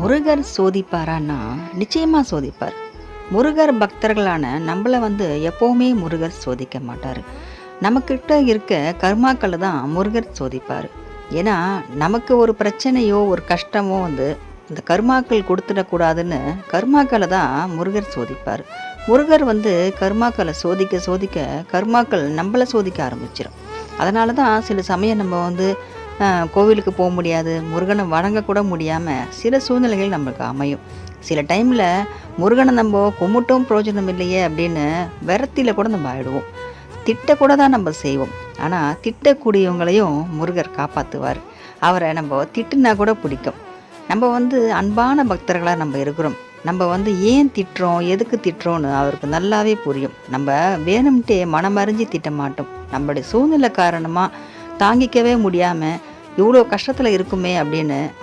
முருகர் சோதிப்பாரான்னா நிச்சயமாக சோதிப்பார். முருகர் பக்தர்களான நம்மளை வந்து எப்போவுமே முருகர் சோதிக்க மாட்டார். நம்மக்கிட்ட இருக்க கர்மாக்களை தான் முருகர் சோதிப்பார். ஏன்னா நமக்கு ஒரு பிரச்சனையோ ஒரு கஷ்டமோ வந்து இந்த கர்மாக்கள் கொடுத்துடக்கூடாதுன்னு கர்மாக்களை தான் முருகர் சோதிப்பார். முருகர் வந்து கர்மாக்களை சோதிக்க சோதிக்க கர்மாக்கள் நம்மளை சோதிக்க ஆரம்பிச்சிடும் அதனால தான் சில சமயம் நம்ம வந்து கோவிலுக்கு போக முடியாது. முருகனை வணங்கக்கூட முடியாமல் சில சூழ்நிலைகள் நம்மளுக்கு அமையும். சில டைமில் முருகனை நம்ம கும்பிட்டும் பிரயோஜனம் இல்லையே அப்படின்னு விரத்தியில் கூட நம்ம ஆயிடுவோம். திட்டக்கூட தான் நம்ம செய்வோம். ஆனால் திட்டக்கூடியவங்களையும் முருகர் காப்பாற்றுவார் அவரை நம்ம திட்டுனா கூட பிடிக்கும். நம்ம வந்து அன்பான பக்தர்களாக நம்ம இருக்கிறோம். நம்ம வந்து ஏன் திட்டுறோம் எதுக்கு திட்டுறோன்னு அவருக்கு நல்லாவே புரியும். நம்ம வேணும்ட்டே மனமறிஞ்சு திட்ட மாட்டோம். நம்மளுடைய சூழ்நிலை காரணமாக தாங்கிக்கவே முடியாமல் இவ்வளோ கஷ்டத்தில் இருக்குமே அப்படின்னு